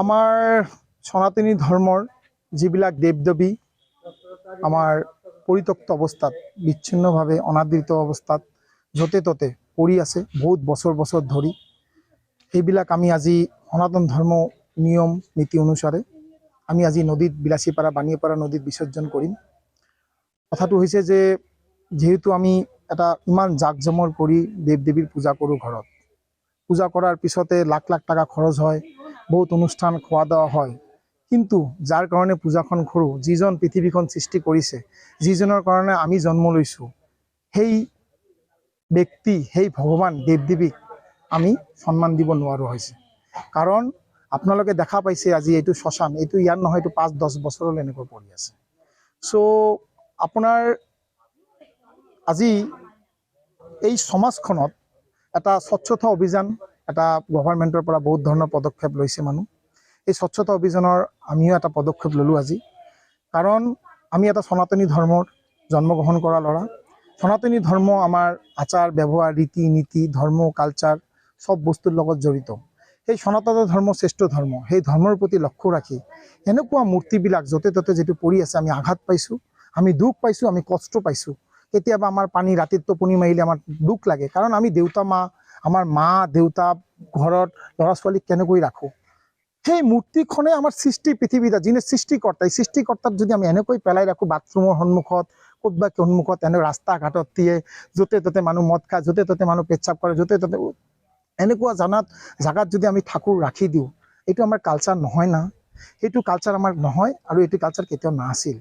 আমাৰ সনাতনী ধৰ্মৰ যিবিলাক দেৱ দেৱী আমাৰ পৰিত্যক্ত অৱস্থাত বিচ্ছিন্নভাৱে অনাদৃত অৱস্থাত য'তে ত'তে পৰি আছে, বহুত বছৰ বছৰ ধৰি, সেইবিলাক আমি আজি সনাতন ধৰ্ম নিয়ম, নীতি অনুসাৰে আমি আজি নদীত বিলাচীপাৰা বাণীপাৰা নদীত বিসৰ্জন কৰিম। কথাটো হৈছে যে, যিহেতু আমি এটা ইমান জাক জমৰ কৰি দেৱ দেৱীৰ পূজা কৰোঁ ঘৰত, পূজা কৰাৰ পিছতে লাখ লাখ টকা খৰচ হয়, বহুত অনুষ্ঠান খোৱা দাওয়া হয়। কিন্তু যাৰ কাৰণে পূজাখন কৰোঁ, যিজন পৃথিৱীখন সৃষ্টি কৰিছে, যিজনৰ কাৰণে আমি জন্ম লৈছোঁ, সেই ব্যক্তি, সেই ভগৱান দেৱ দেৱীক আমি সন্মান দিব নোৱাৰোঁ হৈছে। কাৰণ আপোনালোকে দেখা পাইছে আজি এইটো শ্মশান, এইটো ইয়াৰ নহয়, এইটো পাঁচ, দহ বছৰলৈ এনেকৈ পৰি আছে। চ' আপোনাৰ আজি এই সমাজখনত এটা স্বচ্ছতা অভিযান, এটা গভৰ্ণমেণ্টৰ পৰা বহুত ধৰণৰ পদক্ষেপ লৈছে মানুহ। এই স্বচ্ছতা অভিযানৰ আমিও এটা পদক্ষেপ ল'লোঁ আজি। কাৰণ আমি এটা সনাতনী ধৰ্মৰ জন্মগ্ৰহণ কৰা ল'ৰা। সনাতনী ধৰ্ম আমাৰ আচাৰ, ব্যৱহাৰ ৰীতি নীতি ধৰ্ম, কালচাৰ, চব বস্তুৰ লগত জড়িত। সেই সনাতন ধৰ্ম শ্ৰেষ্ঠ ধৰ্ম, সেই ধৰ্মৰ প্ৰতি লক্ষ্য ৰাখি এনেকুৱা মূৰ্তিবিলাক য'তে ত'তে যিটো পৰি আছে, আমি আঘাত পাইছোঁ, আমি দুখ পাইছোঁ, আমি কষ্ট পাইছোঁ। কেতিয়াবা আমাৰ পানী ৰাতিত টোপনি মাৰিলে আমাৰ দুখ লাগে। কাৰণ আমি দেউতা, মা, আমাৰ মা, দেউতা, ঘৰত ল'ৰা ছোৱালীক কেনেকৈ ৰাখোঁ? সেই মূৰ্তিখনে আমাৰ সৃষ্টি পৃথিৱীত, যিনে সৃষ্টিকৰ্তা, এই সৃষ্টিকৰ্তাক যদি আমি এনেকৈ পেলাই ৰাখোঁ, বাথৰুমৰ সন্মুখত ক'তবা সন্মুখত, এনে ৰাস্তা ঘাটত দিয়ে, য'তে ত'তে মানুহ মদ খায়, য'তে ত'তে মানুহ পেচাব কৰে, য'তে ত'তে এনেকুৱা জানাত জাগাত যদি আমি থাকোঁ ৰাখি দিওঁ এইটো আমাৰ কালচাৰ নহয় না। সেইটো কালচাৰ আমাৰ নহয় আৰু এইটো কালচাৰ কেতিয়াও নাছিল।